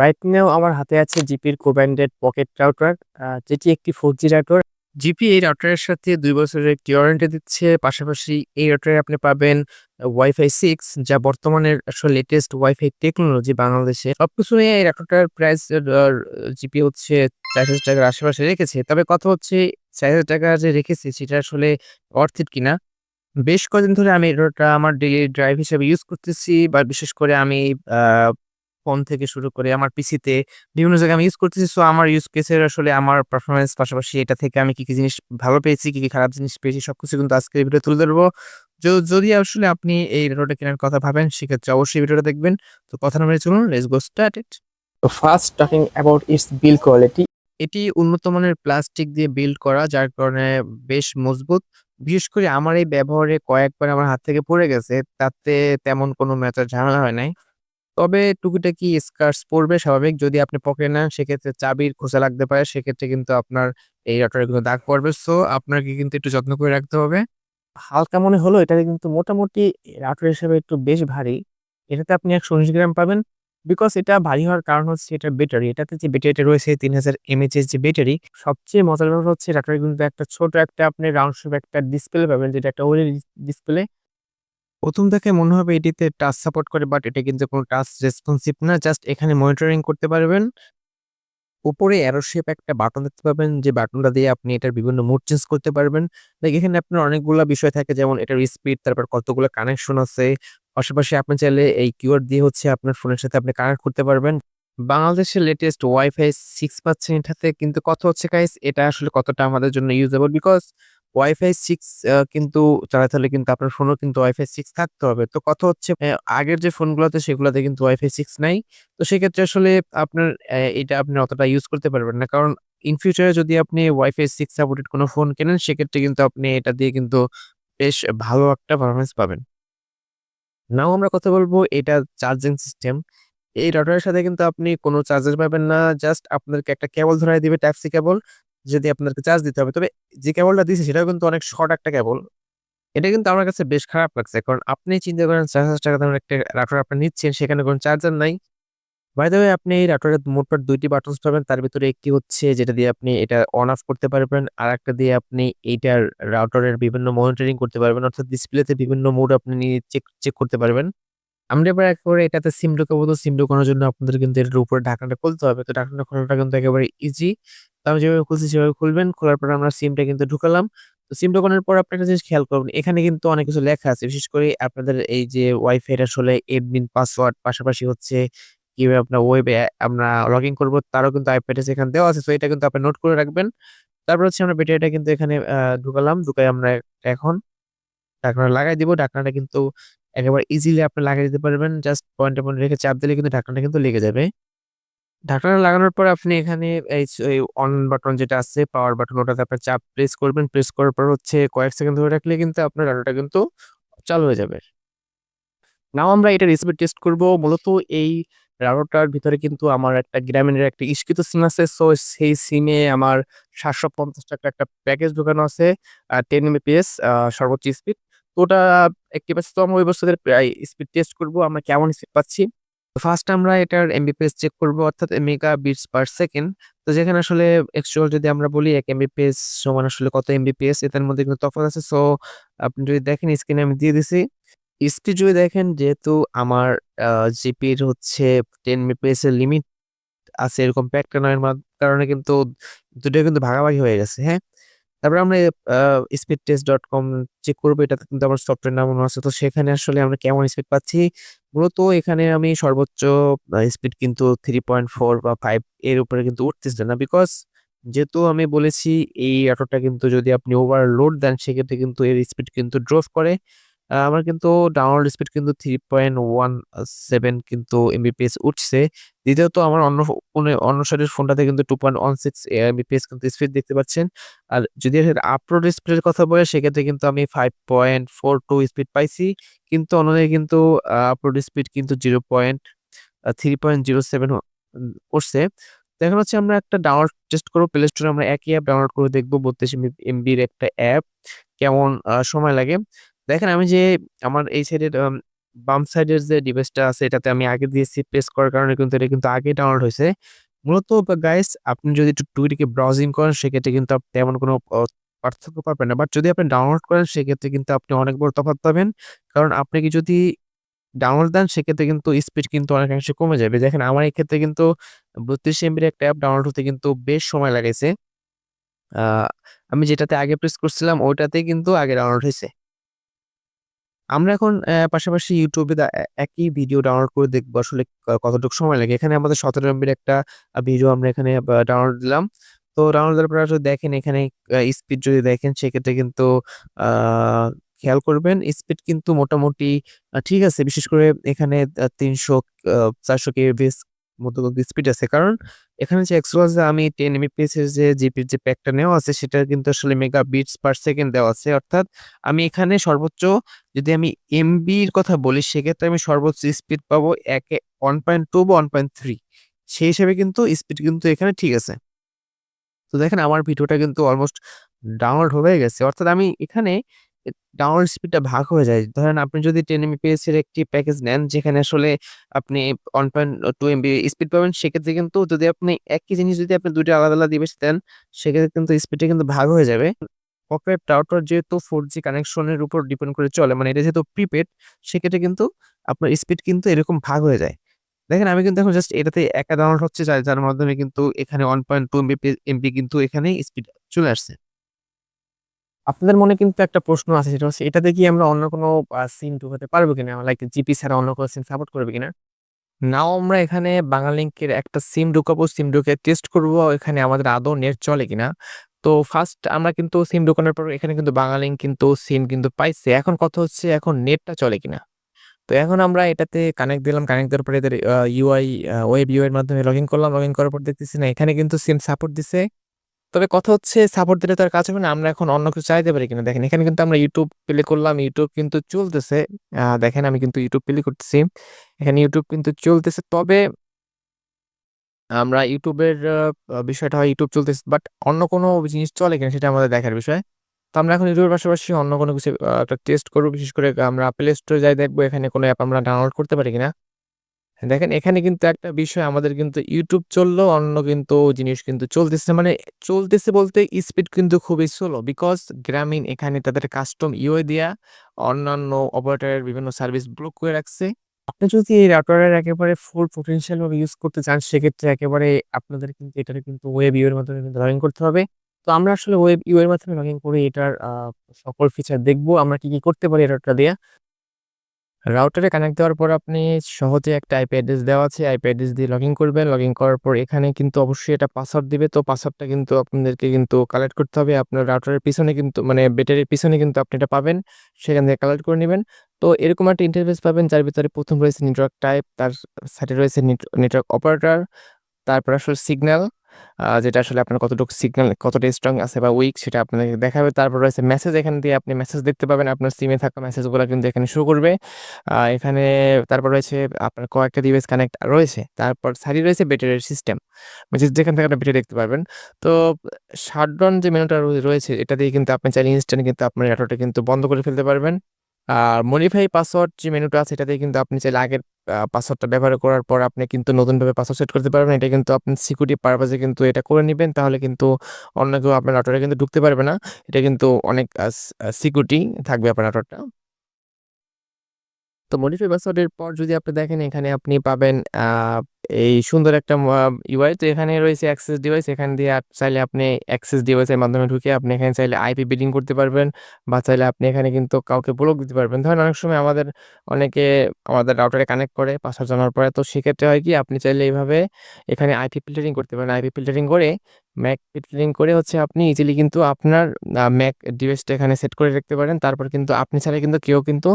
Right now আমার হাতে আছে জিপির কো-ব্র্যান্ডেড পকেট রাউটার যেটি একটি ফোর জি রাউটার। জিপি এই রাউটারের সাথে দুই বছরের একটি ওয়ারেন্টি দিচ্ছে। পাশাপাশি এই রাউটারে আপনি পাবেন ওয়াইফাই 6 যা বর্তমানের আসলে লেটেস্ট Wi-Fi টেকনোলজি বাংলাদেশে। সবকিছু নিয়ে এই রাউটারটার প্রাইস জিপি হচ্ছে চার হাজার টাকার আশেপাশে রেখেছে। তবে কথা হচ্ছে ৳৪,০০০ যে রেখেছে সেটা আসলে ইট কিনা। বেশ কদিন ধরে আমি রাউটারটা আমার ডেইলি ড্রাইভ হিসেবে ইউজ করতেছি বা বিশেষ করে আমি ফোন থেকে শুরু করে আমার পিসিতে বিভিন্ন জায়গায় আমি ইউজ করতেছি। সো আমার ইউজ কেসের আসলে আমার পারফরম্যান্স পাশাপাশি এটা থেকে আমি কি, কি জিনিস ভালো পেয়েছি, কি, কি খারাপ জিনিস পেয়েছি সবকিছু কিন্তু আজকের এই ভিডিওতে তুলে ধরবো। যদি আসলে আপনি এই রাউটারটা কেনার কথা ভাবেন সেক্ষেত্রে অবশ্যই ভিডিওটা দেখবেন। তো কথা না বাড়িয়ে চলুন লেটস গো স্টার্টেড। তো first talking about its build quality. এটি উন্নত মানের প্লাস্টিক দিয়ে বিল্ড করা যার কারণে বেশ মজবুত। বিশেষ করে আমার এই ব্যবহারে কয়েকবার আমার হাত থেকে পড়ে গেছে। তাতে তেমন কোনো মেজর ঝামেলা হয় নাই। তবে টুকিটাকি স্ক্র্যাচ পড়বে স্বাভাবিক। যদি আপনি পকেটে নেন সেক্ষেত্রে চাবির খোঁচা লাগতে পারে। সেক্ষেত্রে কিন্তু আপনার এই রাউটারে কিন্তু দাগ পড়বে। সো আপনাকে কিন্তু একটু যত্ন করে রাখতে হবে। হালকা মনে হলো এটা কিন্তু মোটামুটি রাউটার হিসেবে একটু বেশ ভারী। এটাতে আপনি ১১৯ গ্রাম পাবেন। বিকজ এটা ভারী হওয়ার কারণ হচ্ছে এটা ব্যাটারি। এটাতে যে ব্যাটারিটা রয়েছে ৩০০০ এমএইচ এর যে ব্যাটারি, সবচেয়ে মজার ব্যাপার হচ্ছে রাউটারে কিন্তু একটা ছোট একটা আপনি রাউন্ড শেপ একটা ডিসপ্লে পাবেন যেটা একটা OLED ডিসপ্লে। ১ম দেখে মনে হবে এটিতে টাচ সাপোর্ট করে বাট এটা কিন্তু কোনো টাচ রেসপন্সিভ না। জাস্ট এখানে মনিটরিং করতে পারবেন। উপরে অ্যারোশেপ একটা বাটন দেখতে পাবেন যে বাটনটা দিয়ে আপনি এটার বিভিন্ন মুড চেঞ্জ করতে পারবেন। লাইক এখানে আপনার অনেকগুলা বিষয় থাকে যেমন এটার স্পিড, তারপর কতগুলো কানেকশন আছে। পাশাপাশি আপনি চাইলে এই কিওয়ার্ড দিয়ে হচ্ছে আপনার ফোনের সাথে আপনি কানেক্ট করতে পারবেন। বাংলাদেশের লেটেস্ট ওয়াইফাই সিক্স পাচ্ছেন এটাতে কিন্তু কত হচ্ছে গাইস এটা আসলে কতটা আমাদের জন্য ইউজেবল বিকজ 6 আ কিন্তু চালাতে হলে কিন্তু আপনার ফোনেও কিন্তু ওয়াইফাই সিক্স থাকতে হবে। তো কথা হচ্ছে আগের যে ফোনগুলোতে সেগুলোতে কিন্তু ওয়াইফাই সিক্স নাই। তো সেক্ষেত্রে আসলে আপনার এটা আপনি অতটা ইউজ করতে পারবেন না। কারণ ইন ফিউচারে যদি আপনি ওয়াইফাই সিক্স 6 সাপোর্টেড কোনো ফোন কেনেন, সেক্ষেত্রে কিন্তু আপনি এটা দিয়ে কিন্তু বেশ ভালো একটা পারফরমেন্স পাবেন। নাও আমরা কথা বলব এটা চার্জিং সিস্টেম। এই রাউটারের সাথে কিন্তু আপনি কোনো চার্জার পাবেন না। জাস্ট আপনাদেরকে একটা কেবল ধরায় দিবে টাইপ সি কেবল। যদি আপনাদেরকে চার্জ দিতে হবে। তবে যে কেবলটা দিছে সেটাও কিন্তু অনেক শর্ট একটা কেবল। এটা কিন্তু আমার কাছে বেশ খারাপ লাগছে। কারণ আপনি চিন্তা করেন ৳৪,০০০ দামের একটা রাউটার আপনি নিচ্ছেন সেখানে কোনো চার্জার নাই। বাই আপনি এই রাউটারে মোটমাট ২ টি বাটনস পাবেন। তার ভিতরে একটি হচ্ছে যেটা দিয়ে আপনি এটা অন অফ করতে পারবেন। আর একটা দিয়ে আপনি এইটার রাউটারের বিভিন্ন মনিটরিং করতে পারবেন। অর্থাৎ ডিসপ্লেতে বিভিন্ন মোড আপনি চেক চেক করতে পারবেন। আমরা এবার একেবারে এটাতে সিম ঢোকাবো তো সিম ঢোকানোর জন্য আপনাদের কিন্তু এটার উপরে ঢাকনাটা খুলতে হবে। তো ঢাকনাটা খোলাটা কিন্তু একেবারে ইজি। তো আমি যেভাবে খুলছি সেভাবে খুলবেন। খোলার পর আমরা সিমটা কিন্তু ঢুকালাম। তো সিম ঢোকানোর পর আপনি একটা জিনিস খেয়াল করবেন। এখানে কিন্তু অনেক কিছু লেখা আছে। বিশেষ করে আপনাদের এই যে Wi-Fi আসলে এডমিন পাসওয়ার্ড পাশাপাশি হচ্ছে কীভাবে আপনার ওয়েবে আমরা লগ ইন করব তারও কিন্তু আইপ্যাডে এখানে দেওয়া আছে। সো এটা কিন্তু আপনি নোট করে রাখবেন। তারপর হচ্ছে আমরা ব্যাটারিটা কিন্তু এখানে ঢুকালাম। ঢুকাই আমরা এখন ঢাকনাটা লাগাই দিব। ঢাকনাটা কিন্তু একেবারে ইজিলি আপনি লাগিয়ে দিতে পারবেন। জাস্ট পয়েন্টে, পয়েন্ট রেখে চাপ দিলে কিন্তু ঢাকনাটা কিন্তু লেগে যাবে। ঢাকনাটা লাগানোর পর আপনি এখানে এই অন বাটন যেটা আছে পাওয়ার বাটন ওটাতে আপনার চাপ প্রেস করবেন। প্রেস করার পর হচ্ছে কয়েক সেকেন্ড ধরে রাখলে কিন্তু আপনার রাউটারটা কিন্তু চালু হয়ে যাবে। নাও আমরা এটার স্পিড টেস্ট করব। মূলত এই রাউটারটার ভিতরে কিন্তু আমার একটা গ্রামীণের একটা ইস্কিত সিম আছে। সো সেই সিমে আমার ৳৭৫০ একটা প্যাকেজ ঢোকানো আছে। আ 10 Mbps আ সর্বোচ্চ স্পিড। তো ওটা একটি প্রায় স্পিড টেস্ট করব। আমরা কেমন স্পিড পাচ্ছি। ফার্স্ট আমরা এটার Mbps চেক করব অর্থাৎ মেগা বিটস পার সেকেন্ড। তো যেখানে আসলে অ্যাকচুয়াল যদি আমরা বলি ১ Mbps সমান আসলে কত Mbps এটার মধ্যে কিন্তু তফাৎ আছে। সো আপনি যদি দেখেন স্ক্রিনে আমি দিয়ে দিছি। স্পিড যদি দেখেন যেহেতু আমার জিপির হচ্ছে 10 Mbps এর লিমিট আছে এরকম প্যাকটা নয়ের মা কারণে কিন্তু ২ টা কিন্তু ভাগাভাগি হয়ে গেছে, হ্যাঁ? তারপরে আমরা speed test dot com check করব, এটাতে কিন্তু আমার সফটওয়্যার নামানো আছে। তো সেখানে আসলে আমরা কেমন স্পিড পাচ্ছি। মূলত এখানে আমি সর্বোচ্চ স্পিড কিন্তু 3.4 বা ফাইভ এর উপরে কিন্তু উঠতেছে না। বিকজ যেহেতু আমি বলেছি, এই অটোটা কিন্তু যদি আপনি ওভারলোড দেন, সেক্ষেত্রে কিন্তু এর স্পিড কিন্তু ড্রপ করে। আমার কিন্তু ডাউনলোড স্পিড কিন্তু 3.17 কিন্তু এমবিপিএস উঠছে। দ্বিতীয়ত আমার অন্য ফোনে, অন্য সাইডের ফোনটাতে কিন্তু 2.16 এ Mbps কিন্তু স্পিড দেখতে পাচ্ছেন। আর যদি আপলোড স্পিডের কথা বলে, সেক্ষেত্রে কিন্তু আমি 5.42 স্পিড পাইছি। কিন্তু অন্যদিকে কিন্তু আপলোড স্পিড কিন্তু জিরো পয়েন্ট আ 3.07 উম উঠছে। তো এখন হচ্ছে আমরা একটা ডাউনলোড টেস্ট করব। প্লে স্টোরে আমরা একই অ্যাপ ডাউনলোড করে দেখব ৩২ এমবি এমবির একটা অ্যাপ কেমন সময় লাগে। দেখেন, আমি যে আমার এই সাইডের বাম সাইডের যে ডিভাইসটা আছে, এটাতে আমি আগে দিয়েছি প্রেস করার কারণে কিন্তু এটা কিন্তু আগেই ডাউনলোড হয়েছে মূলত গাইস আপনি যদি একটু টুইটারকে ব্রাউজিং করেন, সেক্ষেত্রে কিন্তু আপনি তেমন কোনো পার্থক্য পাবেন না। বাট যদি আপনি ডাউনলোড করেন, সেক্ষেত্রে কিন্তু আপনি অনেক বড় তফাৎ পাবেন। কারণ আপনি কি যদি ডাউনলোড দেন, সেক্ষেত্রে কিন্তু স্পিড কিন্তু অনেকাংশে কমে যাবে। দেখেন, আমার এক্ষেত্রে কিন্তু ৩২ এমবির একটা অ্যাপ ডাউনলোড হতে কিন্তু বেশ সময় লাগাইছে। আ, আমি যেটাতে আগে প্রেস করছিলাম, ওইটাতেই কিন্তু আগে ডাউনলোড হইছে। আমরা এখন পাশাপাশি ইউটিউবে একই ভিডিও ডাউনলোড করে দেখব আসলে কতটুকু সময় লাগে। এখানে আমাদের ১৭ এমবির একটা ভিডিও আমরা এখানে ডাউনলোড দিলাম। তো ডাউনলোড দেওয়ার পরে দেখেন এখানে স্পিড যদি দেখেন, সেক্ষেত্রে কিন্তু খেয়াল করবেন স্পিড কিন্তু মোটামুটি ঠিক আছে। বিশেষ করে এখানে ৩০০ আ ৪০০ কেবিপিএস মতো স্পিড আছে। কারণ এখানে যে যে আমি টেন এমবিপিএস এর যে জিপির যে প্যাকটা নেওয়া আছে, সেটা কিন্তু আসলে মেগা বিটস পার সেকেন্ড দেওয়া আছে। অর্থাৎ আমি এখানে সর্বোচ্চ যদি আমি এমবির কথা বলি, সেক্ষেত্রে আমি সর্বোচ্চ স্পিড পাবো একে 1.2 বা 1.3 সেই হিসাবে কিন্তু স্পিড কিন্তু এখানে ঠিক আছে। তো দেখেন, আমার ভিডিওটা কিন্তু অলমোস্ট ডাউনলোড হয়ে গেছে। অর্থাৎ আমি এখানে ডাউনলোড স্পিডটা ভাগ হয়ে যায়। ধরেন আপনি যদি টেন এমবিপিএস এর একটি প্যাকেজ নেন যেখানে আসলে আপনি 1.2 এমবি স্পিড পাবেন সেক্ষেত্রে কিন্তু যদি আপনি একই জিনিস যদি আপনি ২ টা আলাদা, আলাদা ডিভাইস দেন সেক্ষেত্রে কিন্তু স্পিডটা কিন্তু ভাগ হয়ে যাবে। অতএব রাউটার যেহেতু 4G কানেকশন এর উপর ডিপেন্ড করে চলে মানে এটা যেহেতু প্রিপেড সেক্ষেত্রে কিন্তু আপনার স্পিড কিন্তু এরকম ভাগ হয়ে যায়। দেখেন আমি কিন্তু এখন জাস্ট এটাতে একা ডাউনলোড হচ্ছে যার, মাধ্যমে কিন্তু এখানে 1.2 এমবিপি এমবি এমবি কিন্তু এখানেই স্পিড চলে আসছে। আপনাদের মনে কিন্তু একটা প্রশ্ন আছে, সেটা হচ্ছে এটাতে কি আমরা অন্য কোনো সিম ঢুকাতে পারব কিনা? লাইক জিপি ছাড়া অন্য কোনো সিম সাপোর্ট করবে কিনা? নাও আমরা এখানে বাংলালিংকের একটা সিম ঢুকাবো। সিম ঢুকে টেস্ট করব, এখানে আমাদের আদৌ নেট চলে কিনা। তো ফার্স্ট আমরা কিন্তু সিম ঢুকানোর পর এখানে কিন্তু বাংলালিংক কিন্তু সিম কিন্তু পাইছে। এখন কথা হচ্ছে এখন নেটটা চলে কিনা। তো এখন আমরা এটাতে কানেক্ট দিলাম। কানেক্ট দেওয়ার পরে এদের ইউআই ওয়েব ইউআই এর মাধ্যমে লগইন করলাম। লগ ইন করার পর দেখতেছি না, এখানে কিন্তু সিম সাপোর্ট দিছে। তবে কথা হচ্ছে সাপোর্ট দিলে তো আর কাজ হবে না। আমরা এখন অন্য কিছু চাইতে পারি কিনা দেখেন। এখানে কিন্তু আমরা ইউটিউব প্লে করলাম। ইউটিউব কিন্তু চলতেছে। দেখেন, আমি কিন্তু ইউটিউব প্লে করতেছি। এখানে ইউটিউব কিন্তু চলতেছে। তবে আমরা ইউটিউবের বিষয়টা হয় YouTube চলতেছে বাট অন্য কোনো জিনিস চলে কিনা সেটা আমাদের দেখার বিষয়। তো আমরা এখন ইউটিউবের পাশাপাশি অন্য কোনো কিছু একটা টেস্ট করব বিশেষ করে আমরা প্লে স্টোরে যাই দেখব, এখানে কোনো অ্যাপ আমরা ডাউনলোড করতে পারি কিনা। দেখেন এখানে কিন্তু একটা বিষয় আমাদের কিন্তু ইউটিউব চলল অন্য কিন্তু জিনিস কিন্তু চলতেছে। মানে চলতেছে বলতে স্পিড কিন্তু খুবই স্লো বিকজ গ্রামীণ এখানে তাদের কাস্টম ইউআই দিয়া অন্যান্য অপারেটরের বিভিন্ন সার্ভিস ব্লক করে রাখছে। আপনি যদি এই রাউটারের একেবারে ফুল পটেনশিয়াল ভাবে ইউজ করতে চান সেক্ষেত্রে একেবারে আপনাদের কিন্তু এটার কিন্তু ওয়েব ইউ এর মাধ্যমে কিন্তু লগইন করতে হবে। তো আমরা আসলে ওয়েব ইউ এর মাধ্যমে লগইন করে এটার সকল ফিচার দেখব। আমরা কি, কি করতে পারি এটা দিয়া। রাউটারে কানেক্ট দেওয়ার পর আপনি সহজে একটা আইপি অ্যাড্রেস দেওয়া আছে। আইপি অ্যাড্রেস দিয়ে লগ ইন করবেন। লগ ইন করার পর এখানে কিন্তু অবশ্যই এটা পাসওয়ার্ড দিবে। তো পাসওয়ার্ডটা কিন্তু আপনাদেরকে কিন্তু কালেক্ট করতে হবে। আপনার রাউটারের পিছনে কিন্তু মানে ব্যাটারির পিছনে কিন্তু আপনি এটা পাবেন। সেখান থেকে কালেক্ট করে নেবেন তো এরকম একটা ইন্টারফেস পাবেন যার ভিতরে প্রথম রয়েছে নেটওয়ার্ক টাইপ, তার সাইডে রয়েছে নেট নেটওয়ার্ক অপারেটর, তারপর আসলে সিগন্যাল যেটা আসলে আপনার কতটুকু সিগন্যাল কতটা স্ট্রং আছে বা উইক সেটা আপনাকে দেখাবে। তারপর রয়েছে মেসেজ এখান দিয়ে আপনি মেসেজ দেখতে পাবেন। আপনার সিমে থাকা মেসেজগুলা কিন্তু এখানে শো করবে। এখানে তারপর রয়েছে আপনার কয়েকটা ডিভাইস কানেক্ট রয়েছে। তারপর সাইডে রয়েছে ব্যাটারির সিস্টেম। যেখান থেকে আপনি ব্যাটারি দেখতে পারবেন। তো শাটডাউন যে মেনুটা রয়েছে, এটা দিয়ে কিন্তু আপনি চাইলে ইনস্ট্যান্ট কিন্তু আপনার রাউটারটা কিন্তু বন্ধ করে ফেলতে পারবেন। আর মডিফাই পাসওয়ার্ড যে মেনুটা আছে এটা দিয়ে কিন্তু আপনি চাইলে আগের পাসওয়ার্ডটা ব্যবহার করার পর আপনি কিন্তু নতুনভাবে পাসওয়ার্ড সেট করতে পারবেন। এটা কিন্তু আপনি সিকিউরিটি পারপাস কিন্তু এটা করে নিবেন। তাহলে কিন্তু অন্য কেউ আপনার রাউটারে কিন্তু ঢুকতে পারবে না। এটা কিন্তু অনেক সিকিউরিটি থাকবে আপনার রাউটারটা। তো মডিফাই পাসওয়ার্ডের পর যদি আপনি দেখেন এখানে আপনি পাবেন এই সুন্দর একটা ইউআই তো এখানে রয়েছে অ্যাক্সেস ডিভাইস এখান দিয়ে চাইলে আপনি অ্যাক্সেস ডিভাইসের মাধ্যমে ঢুকে আপনি এখানে চাইলে আইপি বিডিং করতে পারবেন বা চাইলে আপনি এখানে কিন্তু কাউকে ব্লক দিতে পারবেন। ধরেন অনেক সময় আমাদের, অনেকে আমাদের রাউটারে কানেক্ট করে পাসওয়ার্ড জানার পরে, তো সেক্ষেত্রে হয় কি আপনি চাইলে এইভাবে এখানে আইপি ফিল্টারিং করতে পারেন। আইপি ফিল্টারিং করে ম্যাক ফিল্টারিং করে হচ্ছে আপনি ইজিলি কিন্তু আপনার ম্যাক ডিভাইসটা এখানে সেট করে রাখতে পারেন। তারপর কিন্তু আপনি ছাড়া কিন্তু কেউ কিন্তু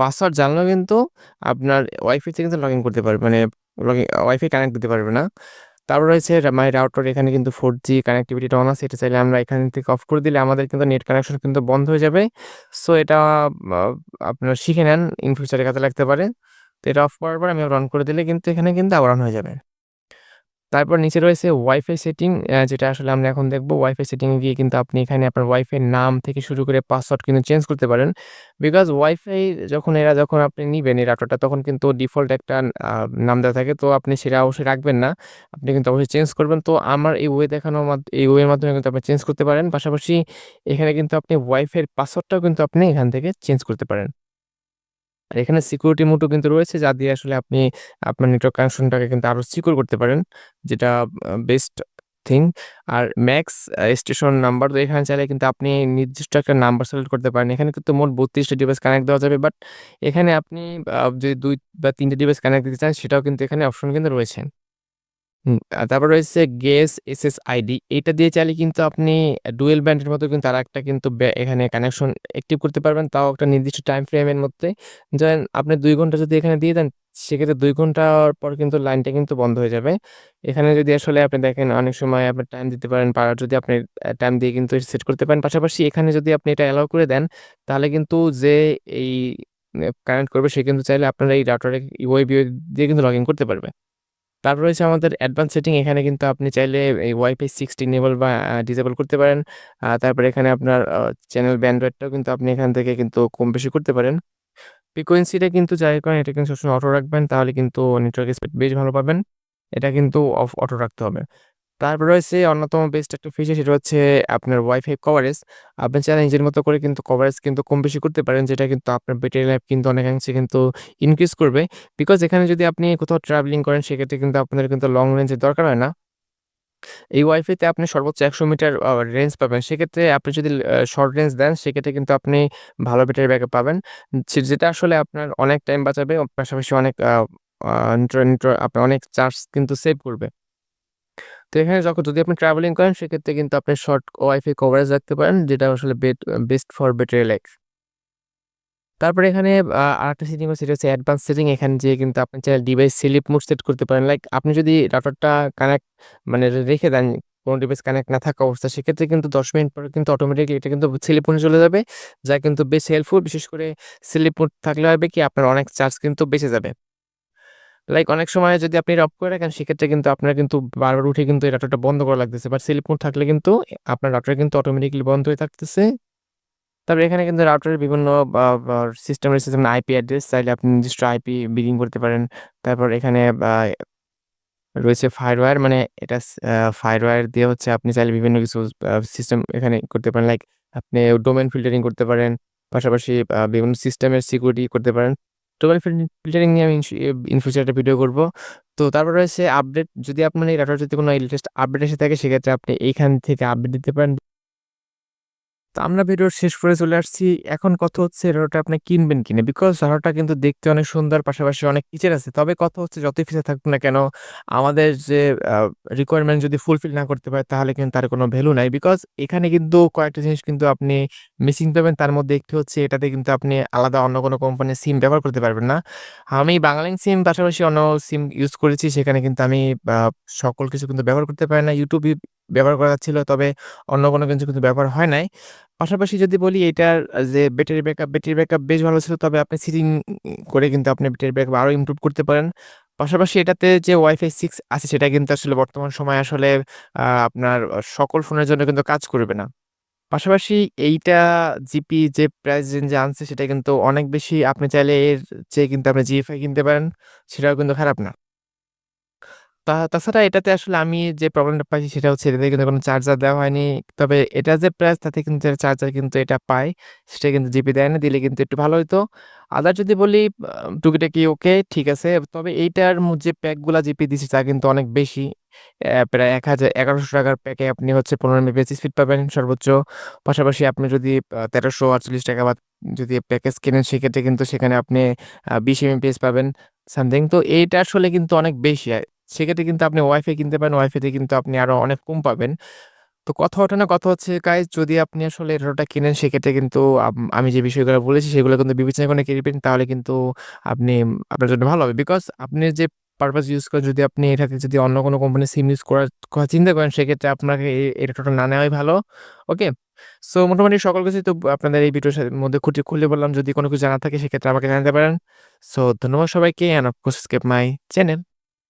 পাসওয়ার্ড জানলেও কিন্তু আপনার ওয়াইফাই থেকে কিন্তু লগ ইন করতে পারবে মানে ওয়াইফাই কানেক্ট দিতে পারবে না। তারপর রয়েছে মাই রাউটার এখানে কিন্তু ফোর জি কানেক্টিভিটিটা অন আছে। এটা চাইলে আমরা এখান থেকে অফ করে দিলে আমাদের কিন্তু নেট কানেকশন কিন্তু বন্ধ হয়ে যাবে। সো এটা আপনারা শিখে নেন ইন কাছে লাগতে পারে। তো এটা অফ করার পর আমি রান করে দিলে কিন্তু এখানে কিন্তু আবার অন হয়ে যাবে। তারপর নিচে রয়েছে ওয়াইফাই সেটিং যেটা আসলে আমরা এখন দেখব। ওয়াইফাই সেটিং গিয়ে কিন্তু আপনি এখানে আপনার ওয়াইফাই নাম থেকে শুরু করে পাসওয়ার্ড কিন্তু চেঞ্জ করতে পারেন। বিকজ ওয়াইফাই যখন এরা যখন আপনি নিবেন এই রাউটারটা তখন কিন্তু ডিফল্ট একটা নাম দেওয়া থাকে। তো আপনি সেটা অবশ্যই রাখবেন না। আপনি কিন্তু অবশ্যই চেঞ্জ করবেন। তো আমার এই ওয়ে দেখানোর মাধ এই ওয়ের মাধ্যমে কিন্তু আপনি চেঞ্জ করতে পারেন। পাশাপাশি এখানে কিন্তু আপনি ওয়াইফাই এর পাসওয়ার্ডটাও কিন্তু আপনি এখান থেকে চেঞ্জ করতে পারেন। আর এখানে সিকিউরিটি মোডও কিন্তু রয়েছে, যা দিয়ে আসলে আপনি আপনার নেটওয়ার্ক কানেকশনটাকে কিন্তু আরও সিকিউর করতে পারেন। যেটা বেস্ট থিং। আর ম্যাক্স স্টেশন নাম্বার তো এখানে চাইলে কিন্তু আপনি নির্দিষ্ট একটা নাম্বার সিলেক্ট করতে পারেন। এখানে কিন্তু মোট বত্রিশটা ডিভাইস কানেক্ট দেওয়া যাবে। বাট এখানে আপনি যদি দুই বা তিনটে ডিভাইস কানেক্ট দিতে চান, সেটাও কিন্তু এখানে অপশন কিন্তু রয়েছে। তারপর রয়েছে গেস এসএসআইডি এইটা দিয়ে চাইলে কিন্তু আপনি ডুয়েল ব্যান্ডের মতো কিন্তু আরেকটা কিন্তু ব্যা, এখানে কানেকশন অ্যাক্টিভ করতে পারবেন। তাও একটা নির্দিষ্ট টাইম ফ্রেমের মধ্যে। ধরেন আপনি ২ ঘণ্টা যদি এখানে দিয়ে দেন, সেক্ষেত্রে ২ ঘণ্টার পর কিন্তু লাইনটা কিন্তু বন্ধ হয়ে যাবে। এখানে যদি আসলে আপনি দেখেন অনেক সময় আপনি টাইম দিতে পারেন বা যদি আপনি টাইম দিয়ে কিন্তু সেট করতে পারেন। পাশাপাশি এখানে যদি আপনি এটা এলাও করে দেন, তাহলে কিন্তু যে এই কানেক্ট করবে সে কিন্তু চাইলে আপনার এই রাউটারে ওয়েব দিয়ে কিন্তু লগইন করতে পারবে। তারপর রয়েছে আমাদের অ্যাডভান্স সেটিং এখানে কিন্তু আপনি চাইলে এই ওয়াইফাই সিক্সটি ইনেবল বা ডিসেবল করতে পারেন। তারপরে এখানে আপনার চ্যানেল ব্যান্ডওয়েডটাও কিন্তু আপনি এখান থেকে কিন্তু কম বেশি করতে পারেন। ফ্রিকোয়েন্সিটা কিন্তু যাই করেন, এটা কিন্তু সবসময় অটো রাখবেন, তাহলে কিন্তু নেটওয়ার্ক স্পিড বেশ ভালো পাবেন। এটা কিন্তু অফ অটো রাখতে হবে। তারপর রয়েছে অন্যতম বেস্ট একটা ফিচার সেটা হচ্ছে আপনার ওয়াইফাই কভারেজ। আপনি চাইলে নিজের মতো করে কিন্তু কভারেজ কিন্তু কম বেশি করতে পারেন, যেটা কিন্তু আপনার ব্যাটারি লাইফ কিন্তু অনেকাংশে কিন্তু ইনক্রিজ করবে। বিকজ এখানে যদি আপনি কোথাও ট্রাভেলিং করেন, সেক্ষেত্রে কিন্তু আপনার কিন্তু লং রেঞ্জের দরকার হয় না। এই ওয়াইফাইতে আপনি সর্বোচ্চ ১০০ মিটার রেঞ্জ পাবেন। সেক্ষেত্রে আপনি যদি শর্ট রেঞ্জ দেন, সেক্ষেত্রে কিন্তু আপনি ভালো ব্যাটারি ব্যাকআপ পাবেন। যেটা আসলে আপনার অনেক টাইম বাঁচাবে, পাশাপাশি অনেক আপনার অনেক চার্জ কিন্তু সেভ করবে। তো এখানে যখন যদি আপনি ট্রাভেলিং করেন, সেক্ষেত্রে কিন্তু আপনি শর্ট ওয়াইফাই কভারেজ রাখতে পারেন, যেটা আসলে বেস্ট ফর ব্যাটারি লাইফ। তারপরে এখানে আরেকটা সেটিং সেটা হচ্ছে অ্যাডভান্স সেটিং এখানে যেয়ে কিন্তু আপনি চাইলে ডিভাইস স্লিপ মোড সেট করতে পারেন। লাইক আপনি যদি রাউটারটা কানেক্ট মানে রেখে দেন, কোনো ডিভাইস কানেক্ট না থাকা অবস্থা সেক্ষেত্রে কিন্তু ১০ মিনিট পরে কিন্তু অটোমেটিক্যালি এটা কিন্তু স্লিপ মোডে চলে যাবে। যা কিন্তু বেশ হেল্পফুল বিশেষ করে স্লিপ মোড থাকলে হবে কি, আপনার অনেক চার্জ কিন্তু বেঁচে যাবে। লাইক অনেক সময় যদি আপনি অফ করে রাখেন, সেক্ষেত্রে কিন্তু আপনার কিন্তু বারবার উঠে কিন্তু এই রাউটারটা বন্ধ করা লাগতেছে। বাট স্লিপ মোড থাকলে কিন্তু আপনার রাউটার কিন্তু অটোমেটিক্যালি বন্ধ হয়ে থাকতেছে। তারপরে এখানে কিন্তু রাউটারের বিভিন্ন সিস্টেম রয়েছে, যেমন আইপি অ্যাড্রেস চাইলে আপনি নির্দিষ্ট আইপি বিলিং করতে পারেন। তারপর এখানে রয়েছে ফায়ারওয়্যার মানে এটা ফায়ারওয়্যার দিয়ে হচ্ছে আপনি চাইলে বিভিন্ন কিছু সিস্টেম এখানে করতে পারেন। লাইক আপনি ডোমেন ফিল্টারিং করতে পারেন। পাশাপাশি বিভিন্ন সিস্টেমের সিকিউরিটি করতে পারেন। ফিল, ফিল্টারিং নিয়ে আমি ইন ফিউচার একটা ভিডিও করব তো তারপর রয়েছে আপডেট যদি আপনার এই ল্যাপটপ যদি কোনো লেটেস্ট আপডেট এসে থাকে, সেক্ষেত্রে আপনি এইখান থেকে আপডেট দিতে পারেন। তো আমরা ভিডিওর শেষ করে চলে আসছি। এখন কত হচ্ছে রাউটারটা আপনি কিনবেন কিনে বিকজ রাউটারটা কিন্তু দেখতে অনেক সুন্দর, পাশাপাশি অনেক ফিচার আছে। তবে কথা হচ্ছে যতই ফিচার থাকুক না কেন, আমাদের যে রিকোয়ারমেন্ট যদি ফুলফিল না করতে পারে, তাহলে কিন্তু তার কোনো ভ্যালু নাই। বিকজ এখানে কিন্তু কয়েকটা জিনিস কিন্তু আপনি মিসিং পাবেন। তার মধ্যে একটি হচ্ছে এটাতে কিন্তু আপনি আলাদা অন্য কোনো কোম্পানির সিম ব্যবহার করতে পারবেন না। আমি বাংলালিংক সিম পাশাপাশি অন্য সিম ইউজ করেছি সেখানে কিন্তু আমি সকল কিছু কিন্তু ব্যবহার করতে পারি না। YouTube ই ব্যবহার করা ছিল, তবে অন্য কোনো কিছু কিন্তু ব্যবহার হয় নাই। পাশাপাশি যদি বলি এটার যে ব্যাটারি ব্যাকআপ, ব্যাটারি ব্যাকআপ বেশ ভালো ছিল। তবে আপনি সিটিং করে কিন্তু আপনি ব্যাটারি ব্যাকআপ আরও ইমপ্রুভ করতে পারেন। পাশাপাশি এটাতে যে ওয়াইফাই 6 আছে সেটা কিন্তু আসলে বর্তমান সময়ে আসলে আপনার সকল ফোনের জন্য কিন্তু কাজ করবে না। পাশাপাশি এইটা জিপি যে প্রাইস রেঞ্জে আনছে সেটা কিন্তু অনেক বেশি। আপনি চাইলে এর চেয়ে কিন্তু আপনি জিএফআই কিনতে পারেন। সেটাও কিন্তু খারাপ না। তা, তাছাড়া এটাতে আসলে আমি যে প্রবলেমটা পাইছি সেটা হচ্ছে এটাতে কিন্তু কোনো চার্জার দেওয়া হয়নি। তবে এটা যে প্রাইস তাতে কিন্তু চার্জার কিন্তু এটা পায়। সেটা কিন্তু জিপি দেয় না। দিলে কিন্তু একটু ভালো হইতো। আদার যদি বলি আ টুকিটাকি ওকে ঠিক আছে। তবে এইটার যে প্যাকগুলা জিপি দিছে তা কিন্তু অনেক বেশি। প্রায় ১০০০ ৳১১০০ র প্যাকে আপনি হচ্ছে ১৫ এমবিপিএস স্পিড পাবেন সর্বোচ্চ। পাশাপাশি আপনি যদি আ ৳১৩৪৮ বা যদি প্যাকেজ কেনেন, সেক্ষেত্রে কিন্তু সেখানে আপনি আ ২০ এমবিপিএস পাবেন সামথিং। তো এইটা আসলে কিন্তু অনেক বেশি। আ সেক্ষেত্রে কিন্তু আপনি ওয়াইফাই কিনতে পারেন। ওয়াইফাইতে কিন্তু আপনি আরও অনেক কম পাবেন। তো কথা ওঠে না, কথা হচ্ছে গাইস যদি আপনি আসলে রাউটারটা কিনেন, সেক্ষেত্রে কিন্তু আমি যে বিষয়গুলো বলেছি, সেগুলো কিন্তু বিবেচনা করে কিনবেন, তাহলে কিন্তু আপনি, আপনার জন্য ভালো হবে। বিকজ আপনি যে পারপাস ইউজ করেন, যদি আপনি এটাতে যদি অন্য কোনো কোম্পানির সিম ইউজ করার কথা চিন্তা করেন, সেক্ষেত্রে আপনাকে এই রাউটারটা না নেওয়াই ভালো। ওকে? সো মোটামুটি সকল কিছুই তো আপনাদের এই ভিডিওর মধ্যে খুঁটি খুলে বললাম। যদি কোনো কিছু জানা থাকে, সেক্ষেত্রে আমাকে জানাতে পারেন। সো ধন্যবাদ সবাইকে and of course subscribe my channel.